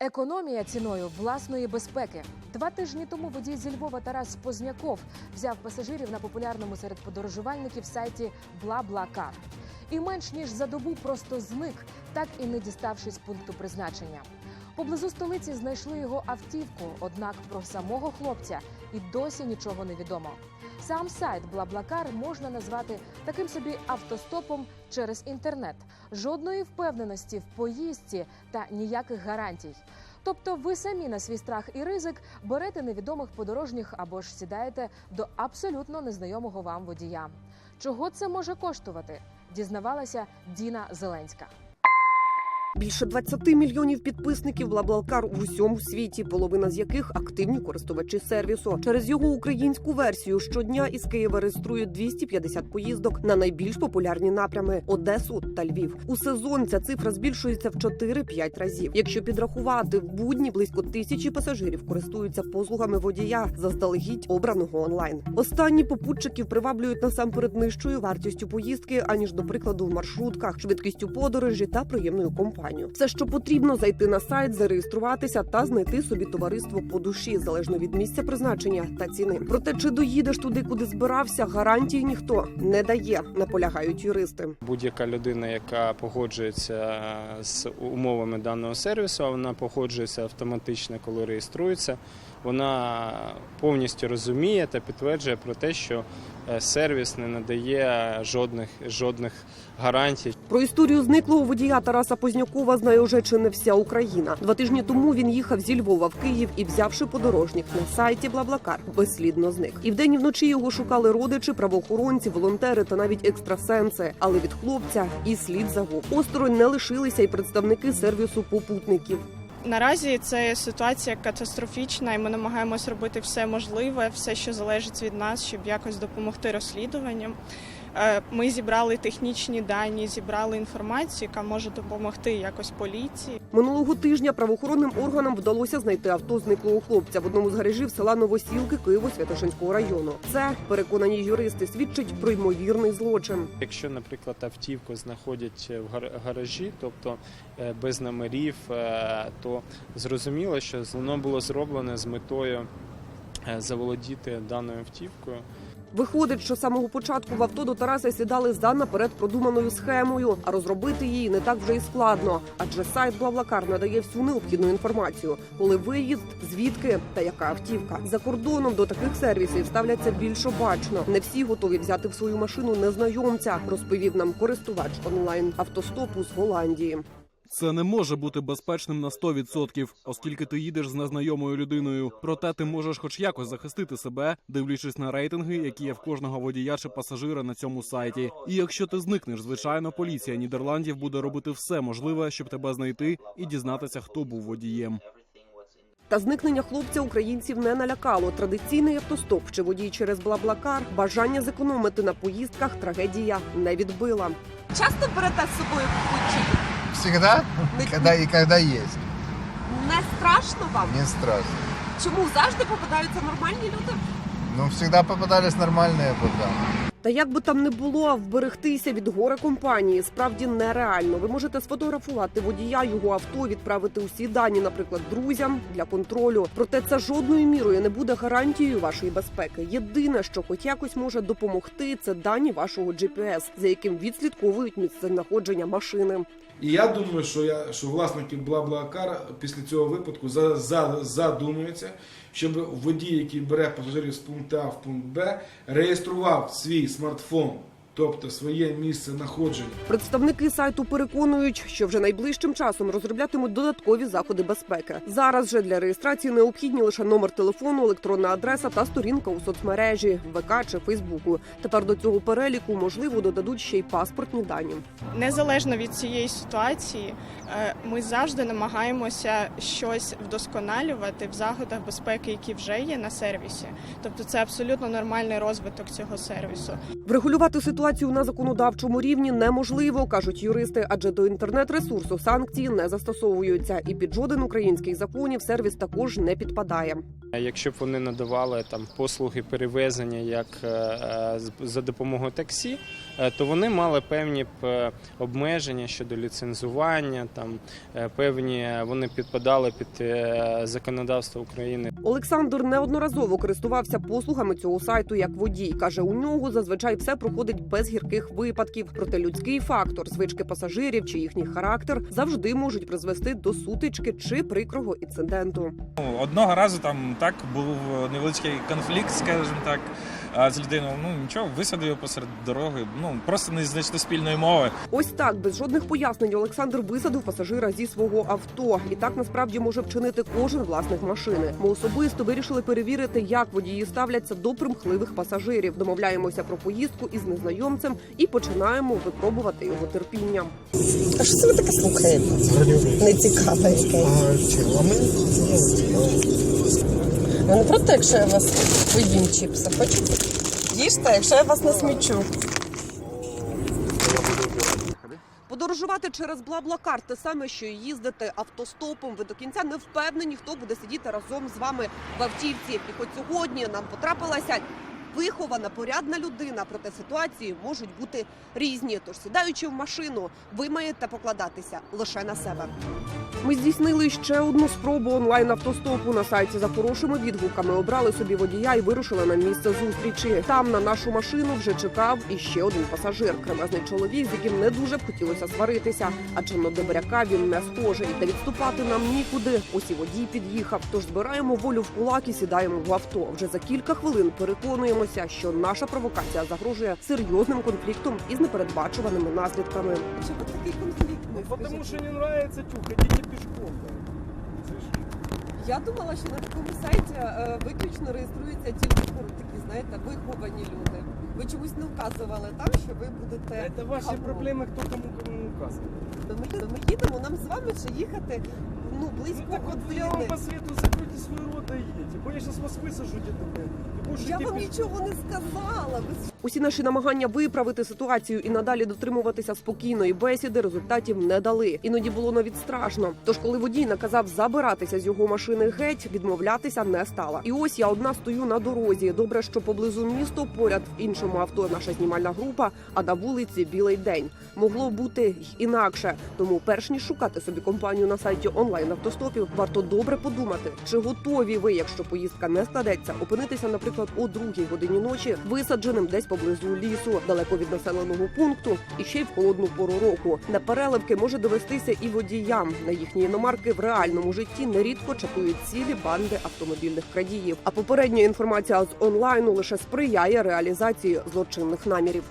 Економія ціною власної безпеки. Два тижні тому водій зі Львова Тарас Позняков взяв пасажирів на популярному серед подорожувальників сайті BlaBlaCar. І менш ніж за добу просто зник, так і не діставшись пункту призначення. Поблизу столиці знайшли його автівку, однак про самого хлопця і досі нічого не відомо. Сам сайт BlaBlaCar можна назвати таким собі автостопом через інтернет. Жодної впевненості в поїздці та ніяких гарантій. Тобто, ви самі на свій страх і ризик берете невідомих подорожніх або ж сідаєте до абсолютно незнайомого вам водія. Чого це може коштувати? Дізнавалася Діна Зеленська. Більше 20 мільйонів підписників Блаблакар в усьому світі, половина з яких активні користувачі сервісу. Через його українську версію щодня із Києва реєструють 250 поїздок на найбільш популярні напрями Одесу та Львів. У сезон ця цифра збільшується в 4-5 разів. Якщо підрахувати в будні близько тисячі пасажирів користуються послугами водія заздалегідь обраного онлайн. Останні попутчиків приваблюють насамперед нижчою вартістю поїздки, аніж до прикладу в маршрутках, швидкістю подорожі та приємною компанією. Все, що потрібно, зайти на сайт, зареєструватися та знайти собі товариство по душі, залежно від місця призначення та ціни. Проте, чи доїдеш туди, куди збирався, гарантії ніхто не дає, наполягають юристи. Будь-яка людина, яка погоджується з умовами даного сервісу, вона погоджується автоматично, коли реєструється. Вона повністю розуміє та підтверджує про те, що е, сервіс не надає жодних жодних гарантій. Про історію зниклого водія Тараса Познякова знає уже чи не вся Україна. Два тижні тому він їхав зі Львова в Київ і, взявши подорожніх на сайті Блаблакар, безслідно зник. І вдень і вночі його шукали родичі, правоохоронці, волонтери та навіть екстрасенси. Але від хлопця і слід загуб. Осторонь не лишилися й представники сервісу попутників. Наразі це ситуація катастрофічна, і ми намагаємось робити все можливе, все, що залежить від нас, щоб якось допомогти розслідуванням. Е, Ми зібрали технічні дані, зібрали інформацію, яка може допомогти якось поліції. Минулого тижня правоохоронним органам вдалося знайти авто зниклого хлопця в одному з гаражів села Новосілки Києво-Святошинського району. Це переконані юристи свідчить про ймовірний злочин. Якщо, наприклад, автівку знаходять в гар- гаражі, тобто е, без номерів, е, то зрозуміло, що воно було зроблене з метою е, заволодіти даною автівкою. Виходить, що з самого початку в авто до Тараса сідали за наперед продуманою схемою, а розробити її не так вже і складно. Адже сайт Блаблакар надає всю необхідну інформацію, коли виїзд, звідки та яка автівка. За кордоном до таких сервісів ставляться більш обачно. Не всі готові взяти в свою машину незнайомця, розповів нам користувач онлайн автостопу з Голландії. Це не може бути безпечним на 100%, оскільки ти їдеш з незнайомою людиною. Проте ти можеш хоч якось захистити себе, дивлячись на рейтинги, які є в кожного водія чи пасажира на цьому сайті. І якщо ти зникнеш, звичайно, поліція Нідерландів буде робити все можливе, щоб тебе знайти і дізнатися, хто був водієм. Та зникнення хлопця українців не налякало. Традиційний автостоп чи водій через Блаблакар, бажання зекономити на поїздках трагедія не відбила. Часто берете з собою попутчиків? Всегда, когда и когда есть. Не страшно вам? Не страшно. Чому завжди попадаються нормальні люди? Ну, всегда попадались нормальные пока. Та як би там не було, вберегтися від горе компанії справді нереально. Ви можете сфотографувати водія, його авто, відправити усі дані, наприклад, друзям для контролю. Проте це жодною мірою не буде гарантією вашої безпеки. Єдине, що хоч якось може допомогти, це дані вашого GPS, за яким відслідковують місце знаходження машини. І я думаю, що я що власники Блаблакар після цього випадку за, за, задумуються, щоб водій, який бере пасажирів з пункту А в пункт Б, реєстрував свій смартфон, тобто своє місце знаходження. Представники сайту переконують, що вже найближчим часом розроблятимуть додаткові заходи безпеки. Зараз же для реєстрації необхідні лише номер телефону, електронна адреса та сторінка у соцмережі ВК чи Фейсбуку. Тепер до цього переліку можливо додадуть ще й паспортні дані. Незалежно від цієї ситуації, е, ми завжди намагаємося щось вдосконалювати в заходах безпеки, які вже є на сервісі. Тобто це абсолютно нормальний розвиток цього сервісу. Врегулювати ситуацію на законодавчому рівні неможливо, кажуть юристи, адже до інтернет-ресурсу санкції не застосовуються, і під жоден українських законів сервіс також не підпадає. Якщо б вони надавали там послуги перевезення як е, е, з- за допомогою таксі, е, то вони мали певні б обмеження щодо ліцензування, там певні вони підпадали під законодавство України. Олександр неодноразово користувався послугами цього сайту як водій. каже, у нього зазвичай все проходить без гірких випадків. Проте людський фактор, звички пасажирів чи їхній характер завжди можуть призвести до сутички чи прикрого інциденту. Ну, Одного разу там так був невеличкий конфлікт, скажімо так, з людиною. Ну нічого, висадив його посеред дороги. Ну просто не знайшли спільної мови. Ось так, без жодних пояснень, Олександр висадив пасажира зі свого авто. І так насправді може вчинити кожен власник машини. Ми особисто вирішили перевірити, як водії ставляться до примхливих пасажирів. Домовляємося про поїздку із незнайомцем і починаємо випробувати його терпіння. А що це ви таке слухаєте? Не якесь. Ви не проти, якщо я вас поїм чіпса? Хочете? Їжте, якщо я вас не смічу. Подорожувати через Блаблакар те саме, що їздити автостопом. Ви до кінця не впевнені, хто буде сидіти разом з вами в автівці. І хоч сьогодні нам потрапилася вихована, порядна людина, проте ситуації можуть бути різні. Тож, сідаючи в машину, ви маєте покладатися лише на себе. Ми здійснили ще одну спробу онлайн автостопу на сайті за хорошими відгуками. Обрали собі водія і вирушили на місце зустрічі. Там на нашу машину вже чекав іще один пасажир. Кремезний чоловік, з яким не дуже б хотілося сваритися. Адже на добряка він не схожий. Та відступати нам нікуди. Ось і водій під'їхав. Тож збираємо волю в кулак і сідаємо в авто. Вже за кілька хвилин переконуємося, що наша провокація загрожує серйозним конфліктом із непередбачуваними наслідками. Чому такий конфлікт? Потому що не нравится тюк, ідіть пішком. Я думала, що на такому сайті е, виключно реєструються тільки ну, такі, знаєте, виховані люди. Ви чомусь не вказували там, що ви будете. Це ваші проблеми, хто кому кому указує. Ми, ми їдемо, нам з вами ще їхати ну, близько Ну так вот я вам посоветую закройте свой рот и едете. Бо я сейчас вас. И будешь Я вам нічого не сказала. Ви Усі наші намагання виправити ситуацію і надалі дотримуватися спокійної бесіди результатів не дали. Іноді було навіть страшно. Тож, коли водій наказав забиратися з його машини геть, відмовлятися не стала. І ось я одна стою на дорозі. Добре, що поблизу місто, поряд в іншому авто наша знімальна група, а на вулиці білий день. Могло бути й інакше. Тому, перш ніж шукати собі компанію на сайті онлайн автостопів, варто добре подумати, чи готові ви, якщо поїздка не складеться, опинитися, наприклад, о другій годині ночі, висадженим десь поблизу лісу, далеко від населеного пункту, і ще й в холодну пору року. На переливки може довестися і водіям. На їхні іномарки в реальному житті нерідко чатують цілі банди автомобільних крадіїв. А попередня інформація з онлайну лише сприяє реалізації злочинних намірів.